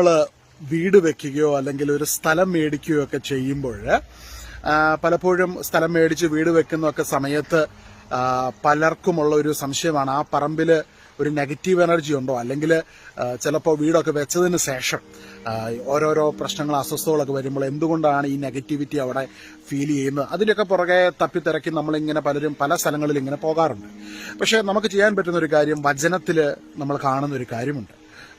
നമ്മൾ വീട് വെക്കുകയോ അല്ലെങ്കിൽ ഒരു സ്ഥലം മേടിക്കുകയോ ഒക്കെ ചെയ്യുമ്പോൾ പലപ്പോഴും സ്ഥലം മേടിച്ച് വീട് വെക്കുന്നൊക്കെ സമയത്ത് പലർക്കുമുള്ള ഒരു സംശയമാണ്. ആ പറമ്പിൽ ഒരു നെഗറ്റീവ് എനർജി ഉണ്ടോ? അല്ലെങ്കിൽ ചിലപ്പോൾ വീടൊക്കെ വെച്ചതിന് ശേഷം ഓരോരോ പ്രശ്നങ്ങൾ അസ്വസ്ഥതകളൊക്കെ വരുമ്പോൾ എന്തുകൊണ്ടാണ് ഈ നെഗറ്റിവിറ്റി അവിടെ ഫീൽ ചെയ്യുന്നത്? അതിന്റെയൊക്കെ പുറകെ തപ്പിത്തിരക്കി നമ്മളിങ്ങനെ പലരും പല സ്ഥലങ്ങളിൽ ഇങ്ങനെ പോകാറുണ്ട്. പക്ഷേ നമുക്ക് ചെയ്യാൻ പറ്റുന്ന ഒരു കാര്യം വചനത്തിൽ നമ്മൾ കാണുന്ന ഒരു കാര്യമുണ്ട്.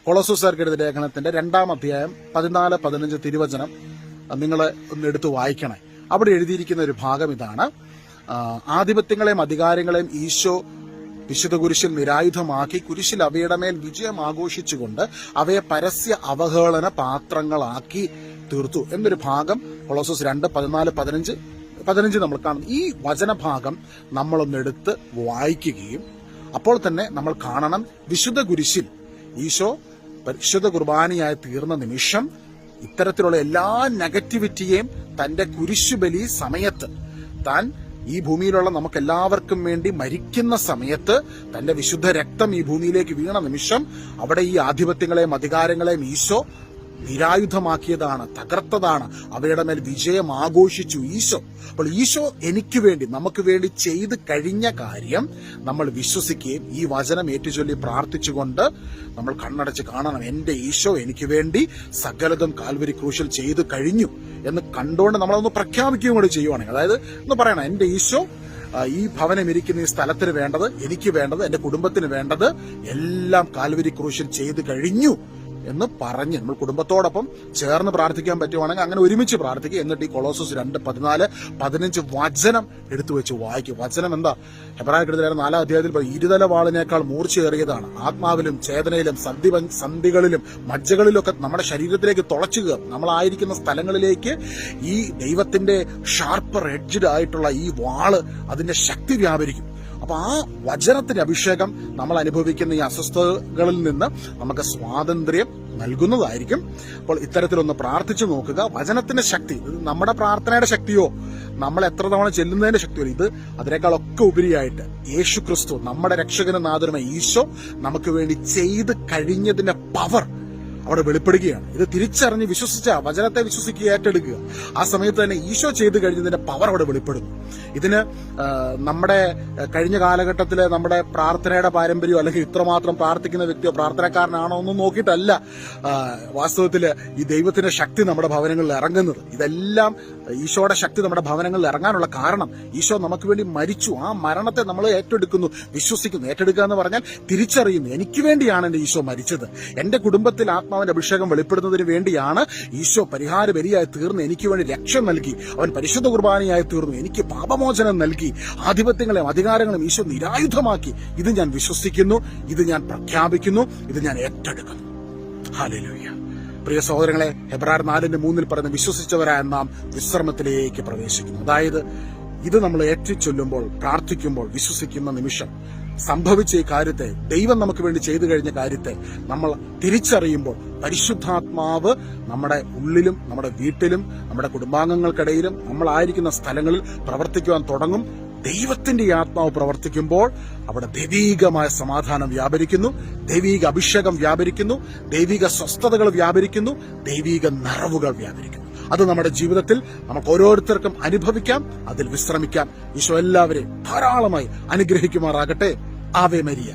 കൊളോസോസാർക്കെഴുതിയ ലേഖനത്തിന്റെ രണ്ടാം അധ്യായം പതിനാല് പതിനഞ്ച് തിരുവചനം നിങ്ങൾ ഒന്ന് എടുത്തു വായിക്കണേ. അവിടെ എഴുതിയിരിക്കുന്ന ഒരു ഭാഗം ഇതാണ്. ആധിപത്യങ്ങളെയും അധികാരങ്ങളെയും ഈശോ വിശുദ്ധ കുരിശിൽ നിരായുധമാക്കി കുരിശിൽ അവയുടെ മേൽ വിജയം ആഘോഷിച്ചുകൊണ്ട് അവയെ പരസ്യ അവഹേളന പാത്രങ്ങളാക്കി തീർത്തു എന്നൊരു ഭാഗം കൊളോസസ് രണ്ട് പതിനാല് പതിനഞ്ച് പതിനഞ്ച് നമ്മൾ കാണും. ഈ വചനഭാഗം നമ്മളൊന്നെടുത്ത് വായിക്കുകയും അപ്പോൾ തന്നെ നമ്മൾ കാണണം വിശുദ്ധ കുരിശിൽ ഈശോ പരിശുദ്ധ കുർബാനയായി തീർന്ന നിമിഷം ഇത്തരത്തിലുള്ള എല്ലാ നെഗറ്റിവിറ്റിയെയും തന്റെ കുരിശുബലി സമയത്ത് താൻ ഈ ഭൂമിയിലുള്ള നമുക്ക് എല്ലാവർക്കും വേണ്ടി മരിക്കുന്ന സമയത്ത് തന്റെ വിശുദ്ധ രക്തം ഈ ഭൂമിയിലേക്ക് വീണ നിമിഷം അവിടെ ഈ ആധിപത്യങ്ങളെയും അധികാരങ്ങളെയും ഈശോ നിരായുധമാക്കിയതാണ് തകർത്തതാണ്. അവയുടെ മേൽ വിജയം ആഘോഷിച്ചു ഈശോ. അപ്പോൾ ഈശോ എനിക്ക് വേണ്ടി നമുക്ക് വേണ്ടി ചെയ്ത് കഴിഞ്ഞ കാര്യം നമ്മൾ വിശ്വസിക്കുകയും ഈ വചനം ഏറ്റുചൊല്ലി പ്രാർത്ഥിച്ചുകൊണ്ട് നമ്മൾ കണ്ണടച്ച് കാണണം എന്റെ ഈശോ എനിക്ക് വേണ്ടി സകലതും കാൽവരി ക്രൂശിൽ ചെയ്തു കഴിഞ്ഞു എന്ന് കണ്ടുകൊണ്ട് നമ്മളതൊന്ന് പ്രഖ്യാപിക്കുകയും കൂടി ചെയ്യുവാണെങ്കിൽ. അതായത് ഒന്ന് പറയണം എന്റെ ഈശോ ഈ ഭവനം ഇരിക്കുന്ന ഈ സ്ഥലത്തിന് വേണ്ടത് എനിക്ക് വേണ്ടത് എന്റെ കുടുംബത്തിന് വേണ്ടത് എല്ലാം കാൽവരി ക്രൂശിൽ ചെയ്തു കഴിഞ്ഞു. എന്ന് പറഞ്ഞ് നമ്മൾ കുടുംബത്തോടൊപ്പം ചേർന്ന് പ്രാർത്ഥിക്കാൻ പറ്റുവാണെങ്കിൽ അങ്ങനെ ഒരുമിച്ച് പ്രാർത്ഥിക്കുക. എന്നിട്ട് ഈ കൊളോസസ് രണ്ട് പതിനാല് പതിനഞ്ച് വചനം എടുത്തു വെച്ച് വായിക്കും വചനം എന്താ? ഹെബ്രാക്കെടുത്ത നാലാം അധ്യായത്തിൽ ഇരുതല വാളിനേക്കാൾ മൂർച്ചയേറിയതാണ് ആത്മാവിലും ചേതനയിലും സന്ധി സന്ധികളിലും മജ്ജകളിലൊക്കെ നമ്മുടെ ശരീരത്തിലേക്ക് തുളച്ചു കയറും. നമ്മളായിരിക്കുന്ന സ്ഥലങ്ങളിലേക്ക് ഈ ദൈവത്തിന്റെ ഷാർപ്പർ എഡ്ജഡ് ആയിട്ടുള്ള ഈ വാൾ അതിന്റെ ശക്തി വ്യാപരിക്കും. അപ്പൊ ആ വചനത്തിന്റെ അഭിഷേകം നമ്മൾ അനുഭവിക്കുന്ന ഈ അസ്വസ്ഥതകളിൽ നിന്ന് നമുക്ക് സ്വാതന്ത്ര്യം നൽകുന്നതായിരിക്കും. അപ്പോൾ ഇത്തരത്തിലൊന്ന് പ്രാർത്ഥിച്ചു നോക്കുക. വചനത്തിന്റെ ശക്തി ഇത് നമ്മുടെ പ്രാർത്ഥനയുടെ ശക്തിയോ നമ്മൾ എത്ര തവണ ചെല്ലുന്നതിന്റെ ശക്തിയോ ഇത് അതിനേക്കാളൊക്കെ ഉപരിയായിട്ട് യേശു ക്രിസ്തു നമ്മുടെ രക്ഷകനും നാഥനുമായ ഈശോ നമുക്ക് വേണ്ടി ചെയ്ത് കഴിഞ്ഞതിന്റെ പവർ അവിടെ വെളിപ്പെടുകയാണ്. ഇത് തിരിച്ചറിഞ്ഞ് വിശ്വസിച്ച വചനത്തെ വിശ്വസിക്കുക ഏറ്റെടുക്കുക. ആ സമയത്ത് തന്നെ ഈശോ ചെയ്തു കഴിഞ്ഞതിന്റെ പവർ അവിടെ വെളിപ്പെടുന്നു. ഇതിന് നമ്മുടെ കഴിഞ്ഞ കാലഘട്ടത്തിലെ നമ്മുടെ പ്രാർത്ഥനയുടെ പാരമ്പര്യം അല്ലെങ്കിൽ ഇത്രമാത്രം പ്രാർത്ഥിക്കുന്ന വ്യക്തിയോ പ്രാർത്ഥനക്കാരനാണോ ഒന്നും നോക്കിയിട്ടല്ല വാസ്തവത്തിൽ ഈ ദൈവത്തിന്റെ ശക്തി നമ്മുടെ ഭവനങ്ങളിൽ ഇറങ്ങുന്നത്. ഇതെല്ലാം ഈശോയുടെ ശക്തി നമ്മുടെ ഭവനങ്ങളിൽ ഇറങ്ങാനുള്ള കാരണം ഈശോ നമുക്ക് വേണ്ടി മരിച്ചു. ആ മരണത്തെ നമ്മൾ ഏറ്റെടുക്കുന്നു വിശ്വസിക്കുന്നു. ഏറ്റെടുക്കുക എന്ന് പറഞ്ഞാൽ തിരിച്ചറിയുന്നു. എനിക്ക് വേണ്ടിയാണ് എന്റെ ഈശോ മരിച്ചത്. എന്റെ കുടുംബത്തിൽ ആത്മാവിന്റെ അഭിഷേകം വെളിപ്പെടുന്നതിന് വേണ്ടിയാണ് ഈശോ പരിഹാര ബലിയായി തീർന്ന് എനിക്ക് വേണ്ടി രക്ഷ നൽകി. അവൻ പരിശുദ്ധ കുർബാനയായി തീർന്നു. എനിക്ക് പാപമോചനം നൽകി. ആധിപത്യങ്ങളെയും അധികാരങ്ങളും ഈശോ നിരായുധമാക്കി. ഇത് ഞാൻ വിശ്വസിക്കുന്നു. ഇത് ഞാൻ പ്രഖ്യാപിക്കുന്നു. ഇത് ഞാൻ ഏറ്റെടുക്കുന്നു. ഹാലലൂയ്യ പ്രിയ സഹോദരങ്ങളെ ഹെബ്രാർ നാലിന്റെ മൂന്നിൽ പറയുന്ന വിശ്വസിച്ചവരായ നാം വിശ്രമത്തിലേക്ക് പ്രവേശിക്കുന്നു. അതായത് ഇത് നമ്മൾ ഏറ്റുചൊല്ലുമ്പോൾ പ്രാർത്ഥിക്കുമ്പോൾ വിശ്വസിക്കുന്ന നിമിഷം സംഭവിച്ച ഈ കാര്യത്തെ ദൈവം നമുക്ക് വേണ്ടി ചെയ്തു കഴിഞ്ഞ കാര്യത്തെ നമ്മൾ തിരിച്ചറിയുമ്പോൾ പരിശുദ്ധാത്മാവ് നമ്മുടെ ഉള്ളിലും നമ്മുടെ വീട്ടിലും നമ്മുടെ കുടുംബാംഗങ്ങൾക്കിടയിലും നമ്മളായിരിക്കുന്ന സ്ഥലങ്ങളിൽ പ്രവർത്തിക്കുവാൻ തുടങ്ങും. ദൈവത്തിന്റെ ആത്മാവ് പ്രവർത്തിക്കുമ്പോൾ അവിടെ ദൈവീകമായ സമാധാനം വ്യാപരിക്കുന്നു ദൈവീക അഭിഷേകം വ്യാപരിക്കുന്നു ദൈവിക സ്വസ്ഥതകൾ വ്യാപരിക്കുന്നു ദൈവിക നിറവുകൾ വ്യാപരിക്കുന്നു. അത് നമ്മുടെ ജീവിതത്തിൽ നമുക്ക് ഓരോരുത്തർക്കും അനുഭവിക്കാം അതിൽ വിശ്രമിക്കാം. ഈശോ എല്ലാവരെയും ധാരാളമായി അനുഗ്രഹിക്കുമാറാകട്ടെ. ആവേ മരിയ.